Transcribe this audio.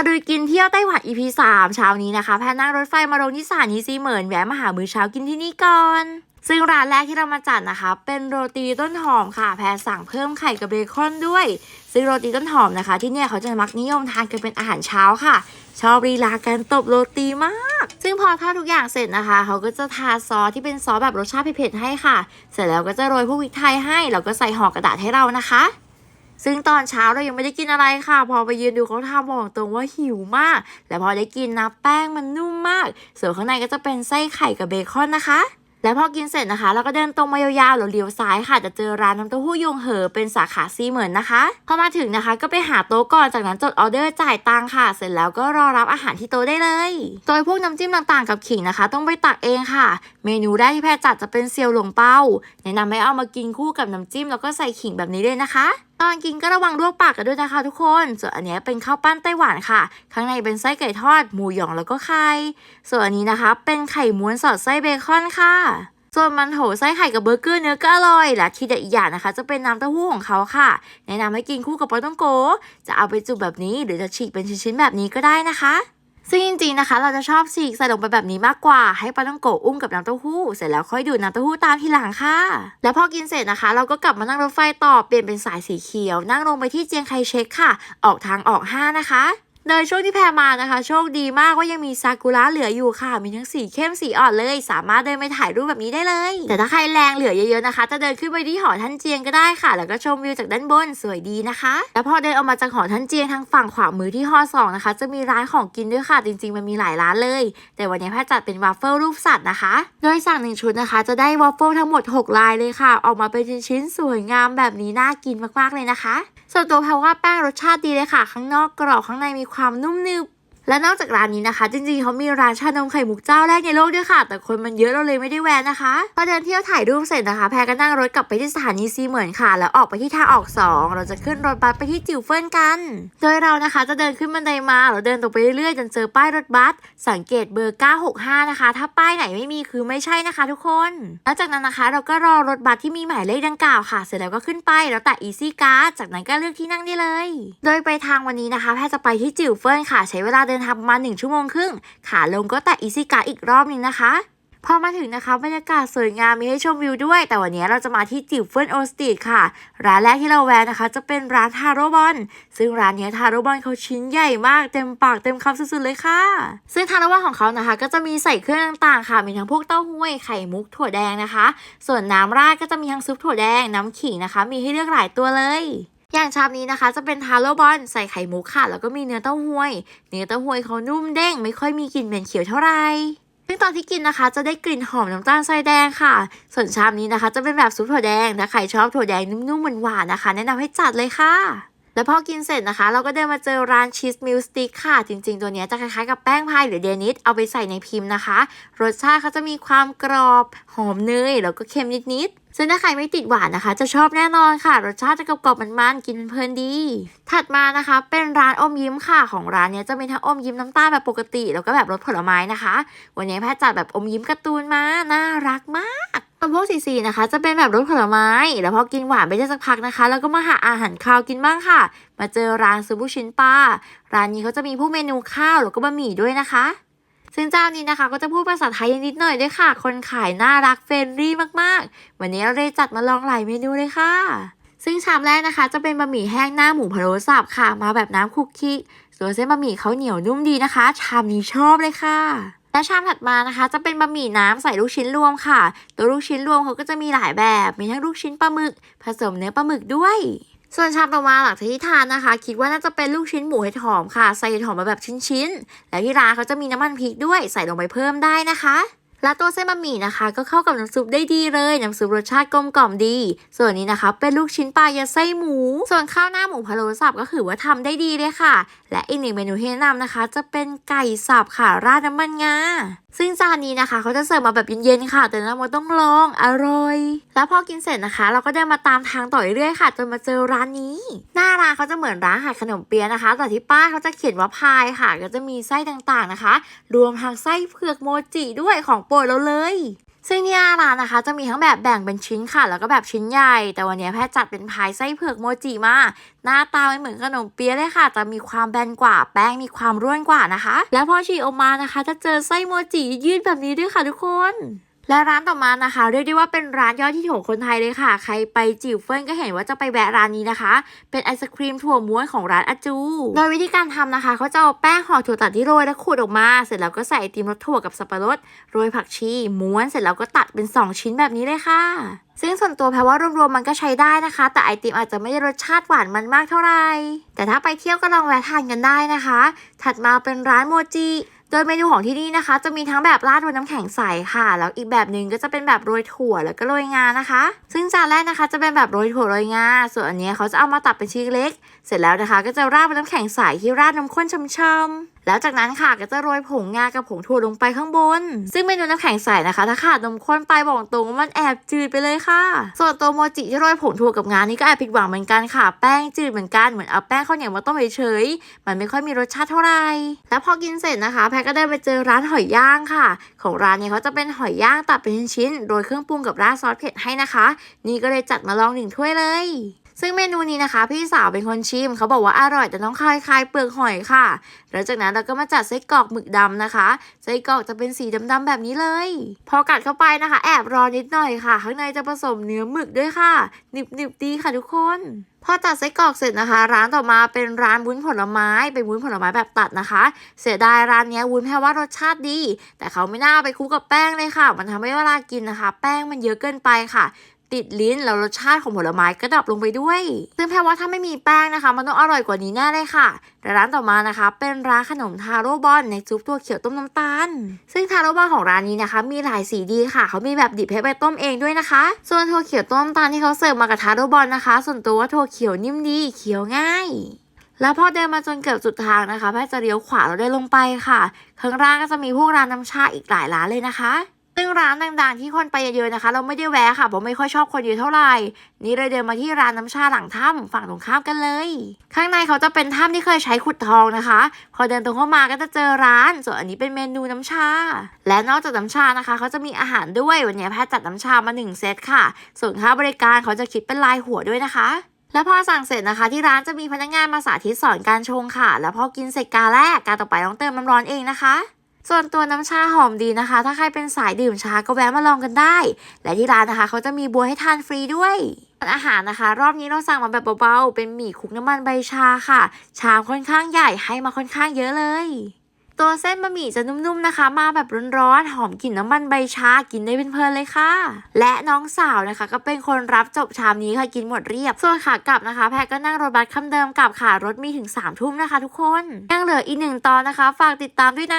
ตะลุยกินเที่ยวไต้หวัน EP 3เช้านี้นะคะ แพนนั่งรถไฟมาลงที่สถานีซีเหมินแวะมาหามื้อเช้ากินที่นี่ก่อน ซึ่งร้านแรกที่เรามาจัดนะคะ เป็นโรตีต้นหอมค่ะ แพรสั่งเพิ่มไข่กับเบคอนด้วย ซึ่งโรตีต้นหอมนะคะ ที่เนี่ยเขาจะมักนิยมทานกันเป็นอาหารเช้าค่ะ ชอบรีลาการตบโรตีมาก ซึ่งพอทอดทุกอย่างเสร็จนะคะ เขาก็จะทาซอสที่เป็นซอสแบบรสชาติเผ็ดๆให้ค่ะ เสร็จแล้วก็จะโรยพวกพริกไทยให้แล้วก็ใส่ห่อกระดาษให้เรานะคะ ซึ่งตอนเช้าเรายังไม่ได้กินอะไรค่ะ พอไปยืนดูเขาทำบอกตรงว่าหิวมากและพอได้กินนะแป้งมันนุ่มมาก ส่วนข้างในก็จะเป็นไส้ไข่กับเบคอนนะคะและพอกินเสร็จนะคะ เราก็เดินตรงมายาวๆแล้วเลี้ยวซ้ายค่ะ จะเจอร้านน้ำเต้าหู้ยงเหอเป็นสาขาซีเหมือนนะคะ พอมาถึงนะคะ ก็ไปหาโต๊ะก่อนจากนั้นจดออเดอร์จ่ายตังค่ะ เสร็จแล้วก็รอรับอาหารที่โต๊ะได้เลย โดยพวกน้ำจิ้มต่างๆกับขิงนะคะ ต้องไปตักเองค่ะ เมนูแรกที่แพรจัดจะเป็นเซียวหลงเปาแนะนำให้เอามากินคู่กับน้ำจิ้มแล้วก็ใส่ขิงแบบนี้เลยนะคะ ตอนกินก็ระวังลวกปากกันด้วยนะคะทุกคน ส่วนอันนี้เป็นข้าวปั้นไต้หวันค่ะ ข้างในเป็นไส้ไก่ทอด หมูหยองแล้วก็ไข่ ส่วนอันนี้นะคะ เป็นไข่ม้วนสอดไส้เบคอนค่ะ ส่วนมันโถไส้ไข่กับเบอร์เกอร์เนื้อก็อร่อย และที่เด็ดอีกอย่างนะคะ จะเป็นน้ำเต้าหู้ของเขาค่ะ แนะนำให้กินคู่กับปลาต้องโก จะเอาไปจุ่มแบบนี้หรือจะฉีกเป็นชิ้นๆแบบนี้ก็ได้นะคะ ซึ่งจริงๆนะคะ เราจะชอบฉีกใส่ลงไปแบบนี้มากกว่า ให้ปลาต้องโกะอุ้มกับน้ำเต้าหู้ เสร็จแล้วค่อยดูดน้ำเต้าหู้ตามทีหลังค่ะ แล้วพอกินเสร็จนะคะ เราก็กลับมานั่งรถไฟต่อเปลี่ยนเป็นสายสีเขียว นั่งลงไปที่เจียงไคเชกค่ะ ออกทางออก 5 นะคะ โดยช่วงที่แพรมานะคะ โชคดีมากว่ายังมีซากุระเหลืออยู่ค่ะ มีทั้งสีเข้มสีอ่อนเลย สามารถเดินไปถ่ายรูปแบบนี้ได้เลย แต่ถ้าใครแรงเหลือเยอะๆนะคะ จะเดินขึ้นไปที่หอท่านเจียงก็ได้ค่ะ แล้วก็ชมวิวจากด้านบนสวยดีนะคะ แล้วพอเดินออกมาจากหอท่านเจียงทางฝั่งขวามือที่หอสองนะคะ จะมีร้านของกินด้วยค่ะ จริงๆมันมีหลายร้านเลย แต่วันนี้แพรจัดเป็นวาฟเฟิลรูปสัตว์นะคะ โดยสั่งหนึ่งชุดนะคะ จะได้วาฟเฟิลทั้งหมด 6 ลายเลยค่ะ ออกมาเป็นชิ้นๆสวยงามแบบนี้น่ากินมากๆเลยนะคะ ส่วนตัวแพรว่าแป้งรสชาติดีเลยค่ะ ข้างนอกกรอบข้างในมีความนุ่มนึบ และนอกจากร้านนี้นะคะ จริงๆเขามีร้านชานมไข่มุกเจ้าแรกในโลกด้วยค่ะ แต่คนมันเยอะเราเลยไม่ได้แวะนะคะพอเดินเที่ยวถ่ายรูปเสร็จนะคะ แพรก็นั่งรถกลับไปที่สถานีซีเหมือนค่ะ แล้วออกไปที่ทางออก 2 เราจะขึ้นรถบัสไปที่จิวเฟินกัน โดยเรานะคะจะเดินขึ้นบันไดมาเราเดินตรงไปเรื่อยๆจนเจอป้ายรถบัสสังเกตเบอร์ 965 นะคะ ถ้าป้ายไหนไม่มีคือไม่ใช่นะคะ ทุกคนแล้วจากนั้นนะคะ เราก็รอรถบัสที่มีหมายเลขดังกล่าวค่ะ เสร็จแล้วก็ขึ้นไปแล้วแตะ easy card จากนั้นก็เลือกที่นั่งได้เลย โดยไปทางวันนี้นะคะ แพทย์จะไปที่จิวเฟินค่ะ ใช้เวลาเดินทางประมาณ1ชั่วโมงครึ่ง ขาลงก็แตะ easy card อีกรอบหนึงนะคะพอมาถึงนะคะบรรยากาศสวยงามมีให้ชมวิวด้วย แต่วันนี้เราจะมาที่จิวเฟินโอสตีดค่ะ ร้านแรกที่เราแวะนะคะ จะเป็นร้านทาโร่บอลซึ่งร้านนี้ทาโร่บอลเขาชิ้นใหญ่มากเต็มปากเต็มคำสุดๆเลยค่ะ ซึ่งทาโร่บอลของเขานะคะ ก็จะมีใส่เครื่องต่างๆ ค่ะ มีทั้งพวกเต้าหู้ไข่มุกถั่วแดงนะคะ ส่วนน้ำราดก็จะมีทั้งซุปถั่วแดงน้ำขิงนะคะ มีให้เลือกหลายตัวเลย อย่างชามนี้นะคะจะเป็นทาโร่บอลใส่ไข่มุกค่ะ แล้วก็มีเนื้อเต้าหู้ยเนื้อเต้าหู้ยเขานุ่มเด้ง ไม่ค่อยมีกลิ่นเหม็นเขียวเท่าไหร่ซึ่งตอนที่กินนะคะจะได้กลิ่นหอมน้ำตาลทรายแดงค่ะ ส่วนชามนี้นะคะ จะเป็นแบบซุปถั่วแดงถ้าใครชอบถั่วแดงนุ่มๆหวานๆนะคะ แนะนำให้จัดเลยค่ะ แล้วพอกินเสร็จนะคะ เราก็เดินมาเจอร้านชีสมิลสติกค่ะ จริงๆ ตัวนี้จะคล้ายๆกับแป้งพายหรือเดนิสเอาไปใส่ในพิมพ์นะคะ รสชาติเขาจะมีความกรอบหอมเนยแล้วก็เค็มนิดๆ ซึ่งถ้าใครไม่ติดหวานนะคะ จะชอบแน่นอนค่ะ รสชาติจะกรอบๆมันๆกินเพลินดี ถัดมานะคะ เป็นร้านอมยิ้มค่ะของร้านเนี้ยจะมีทั้งอมยิ้มน้ำตาลแบบปกติ แล้วก็แบบรสผลไม้นะคะ วันนี้แพทย์จัดแบบอมยิ้มการ์ตูนมาน่ารักมากส่วพวกสีสีนะคะ จะเป็นแบบรสผลไม้ แล้วพอกินหวานไปได้สักพักนะคะ แล้วก็มาหาอาหารคาวกินบ้างค่ะ มาเจอร้านซูบุชินปาร้านนี้เขาจะมีพวกเมนูข้าวแล้วก็บะหมี่ด้วยนะคะ ซึ่งเจ้านี้นะคะ ก็จะพูดภาษาไทยนิดหน่อยด้วยค่ะ คนขายน่ารักเฟรนลี่มากๆ วันนี้เราเลยจัดมาลองหลายเมนูเลยค่ะ ซึ่งชามแรกนะคะ จะเป็นบะหมี่แห้งหน้าหมูพะโล้สับค่ะ มาแบบน้ำคุกกี้ส่วนเส้นบะหมี่เขาเหนียวนุ่มดีนะคะ ชามนี้ชอบเลยค่ะและชามถัดมานะคะ จะเป็นบะหมี่น้ำใส่ลูกชิ้นรวมค่ะ ตัวลูกชิ้นรวมเขาก็จะมีหลายแบบ มีทั้งลูกชิ้นปลาหมึก ผสมเนื้อปลาหมึกด้วย ส่วนชามต่อมาหลังจากที่ทานนะคะ คิดว่าน่าจะเป็นลูกชิ้นหมูเห็ดหอมค่ะ ใส่เห็ดหอมมาแบบชิ้นๆ แล้วที่ร้านเขาจะมีน้ำมันพริกด้วยใส่ลงไปเพิ่มได้นะคะและตัวเส้นบะหมี่นะคะ ก็เข้ากับน้ำซุปได้ดีเลย น้ำซุปรสชาติกลมกล่อมดี ส่วนนี้นะคะ เป็นลูกชิ้นปลายัดไส้หมู ส่วนข้าวหน้าหมูพะโล้สับก็คือว่าทำได้ดีเลยค่ะ และอีกหนึ่งเมนูที่แนะนำนะคะ จะเป็นไก่สับค่ะราดน้ำมันงาซึ่งจานนี้นะคะเขาจะเสิร์ฟมาแบบเย็นๆค่ะ แต่น้ำมันต้องลองอร่อย แล้วพอกินเสร็จนะคะ เราก็ได้มาตามทางต่อเรื่อยๆค่ะจนมาเจอร้านนี้ หน้าร้านเขาจะเหมือนร้านขายขนมเปี๊ยะนะคะแต่ที่ป้ายเขาจะเขียนว่าพายค่ะ ก็จะมีไส้ต่างๆนะคะ รวมทั้งไส้เผือกโมจิด้วยของโปรดเราเลย ซึ่งที่หน้าร้านนะคะ จะมีทั้งแบบแบ่งเป็นชิ้นค่ะ แล้วก็แบบชิ้นใหญ่ แต่วันนี้แพทย์จัดเป็นพายไส้เผือกโมจิมา หน้าตาไม่เหมือนขนมเปี๊ยะเลยค่ะ จะมีความแบนกว่า แป้งมีความร่วนกว่านะคะ แล้วพอฉีกออกมานะคะ จะเจอไส้โมจิยืดแบบนี้ด้วยค่ะทุกคน และร้านต่อมานะคะ เรียกได้ว่าเป็นร้านยอดที่ของคนไทยเลยค่ะ ใครไปจิ๋วเฟินก็เห็นว่าจะไปแวะร้านนี้นะคะ เป็นไอศครีมถั่วม้วนของร้านอาจู โดยวิธีการทำนะคะเขาจะเอาแป้งห่อถั่วตัดที่โรยแล้วขูดออกมา เสร็จแล้วก็ใส่ไอติมรสถั่วกับสับปะรดโรยผักชี ม้วนเสร็จแล้วก็ตัดเป็น 2 ชิ้นแบบนี้เลยค่ะซึ่งส่วนตัวแพรว่ารวมๆมันก็ใช้ได้นะคะ แต่ไอติมอาจจะไม่ได้รสชาติหวานมันมากเท่าไหร่แต่ถ้าไปเที่ยวก็ลองแวะทานกันได้นะคะ ถัดมาเป็นร้านโมจิ โดยเมนูของที่นี่นะคะ จะมีทั้งแบบราดบนน้ำแข็งใสค่ะ แล้วอีกแบบหนึ่งก็จะเป็นแบบโรยถั่วแล้วก็โรยงานะคะ ซึ่งจานแรกนะคะ จะเป็นแบบโรยถั่วโรยงา ส่วนอันนี้เขาจะเอามาตัดเป็นชิ้นเล็ก เสร็จแล้วนะคะ ก็จะราดบนน้ำแข็งใสที่ราดน้ำข้นช่ำๆแล้วจากนั้นค่ะก็จะโรยผงงากับผงถั่วลงไปข้างบน ซึ่งเมนูน้ำแข็งใสนะคะ ถ้าขาดนมข้นไปบอกตรงว่ามันแอบจืดไปเลยค่ะ ส่วนตัวโมจิที่โรยผงถั่วกับงานี่ก็แอบผิดหวังเหมือนกันค่ะ แป้งจืดเหมือนกันเหมือนเอาแป้งข้าวเหนียวมาต้มเฉยๆมันไม่ค่อยมีรสชาติเท่าไหร่แล้วพอกินเสร็จนะคะ แพรก็ได้ไปเจอร้านหอยย่างค่ะ ของร้านเนี่ยเขาจะเป็นหอยย่างตัดเป็นชิ้นโรยเครื่องปรุงกับราดซอสเผ็ดให้นะคะ นี่ก็เลยจัดมาลองหนึ่งถ้วยเลย ซึ่งเมนูนี้นะคะ พี่สาวเป็นคนชิมเขาบอกว่าอร่อยแต่ต้องคลายคลายเปลือกหอยค่ะแล้วจากนั้นเราก็มาจัดไส้กรอกหมึกดำนะคะไส้กรอกจะเป็นสีดำๆแบบนี้เลย พอกัดเข้าไปนะคะ แอบรอนิดหน่อยค่ะ ข้างในจะผสมเนื้อหมึกด้วยค่ะหนึบๆดีค่ะทุกคนพอจัดไส้กรอกเสร็จนะคะ ร้านต่อมาเป็นร้านวุ้นผลไม้ เป็นวุ้นผลไม้แบบตัดนะคะ เสียดายร้านนี้วุ้นแพ้ว่ารสชาติดี แต่เขาไม่น่าไปคุกกับแป้งเลยค่ะ มันทำให้เวลากินนะคะ แป้งมันเยอะเกินไปค่ะ ติดลิ้นแล้วรสชาติของผลไม้ก็ดับลงไปด้วย ซึ่งแพรว่าถ้าไม่มีแป้งนะคะ มันต้องอร่อยกว่านี้แน่เลยค่ะแต่ร้านต่อมานะคะ เป็นร้านขนมทาโร่บอลในซุปตัวเขียวต้มน้ำตาล ซึ่งทาโร่บอลของร้านนี้นะคะ มีหลายสีดีค่ะ เขามีแบบดิบให้ไปต้มเองด้วยนะคะ ส่วนถั่วเขียวต้มน้ำตาลที่เขาเสิร์ฟมากับทาโร่บอลนะคะ ส่วนตัวว่าถั่วเขียวนิ่มดีเคี้ยวง่ายแล้วพอเดินมาจนเกือบสุดทางนะคะแพทย์จะเลี้ยวขวาเราได้ลงไปค่ะ ข้างล่างก็จะมีพวกร้านน้ำชาอีกหลายร้านเลยนะคะ ซึ่งร้านดังๆ ที่คนไปเยอะๆนะคะ เราไม่ได้แวะค่ะเพราะไม่ค่อยชอบคนเยอะเท่าไหร่ นี่เลยเดินมาที่ร้านน้ำชาหลังถ้ำฝั่งตรงข้ามกันเลย ข้างในเขาจะเป็นถ้ำที่เคยใช้ขุดทองนะคะ พอเดินตรงเข้ามาก็จะเจอร้าน ส่วนอันนี้เป็นเมนูน้ำชา และนอกจากน้ำชานะคะ เขาจะมีอาหารด้วยวันนี้แพทย์จัดน้ำชามาหนึ่งเซตค่ะ ส่วนค่าบริการเขาจะคิดเป็นรายหัวด้วยนะคะแล้วพอสั่งเสร็จนะคะ ที่ร้านจะมีพนักงานมาสาธิตสอนการชงค่ะ แล้วพอกินเสร็จกาแรกการต่อไปต้องเติมน้ำร้อนเองนะคะ ส่วนตัวน้ำชาหอมดีนะคะ ถ้าใครเป็นสายดื่มชาก็แวะมาลองกันได้ และที่ร้านนะคะ เขาจะมีบัวให้ทานฟรีด้วยส่วนอาหารนะคะ รอบนี้เราสั่งมาแบบเบาๆ เป็นหมี่คุกน้ำมันใบชาค่ะ ชามค่อนข้างใหญ่ให้มาค่อนข้างเยอะเลย ตัวเส้นบะหมี่จะนุ่มๆนะคะ มาแบบร้อนๆ หอมกลิ่นน้ำมันใบชา กินได้เพลินๆเลยค่ะ และน้องสาวนะคะ ก็เป็นคนรับจบชามนี้ค่ะ กินหมดเรียบ ส่วนขากลับนะคะ แพรก็นั่งรถบัสคำเดิมกลับค่ะ รถมีถึง3ามทุ่มนะคะ ทุกคน ยังเหลืออีกหนึ่งตอนนะคะ ฝากติดตามด้วยนะ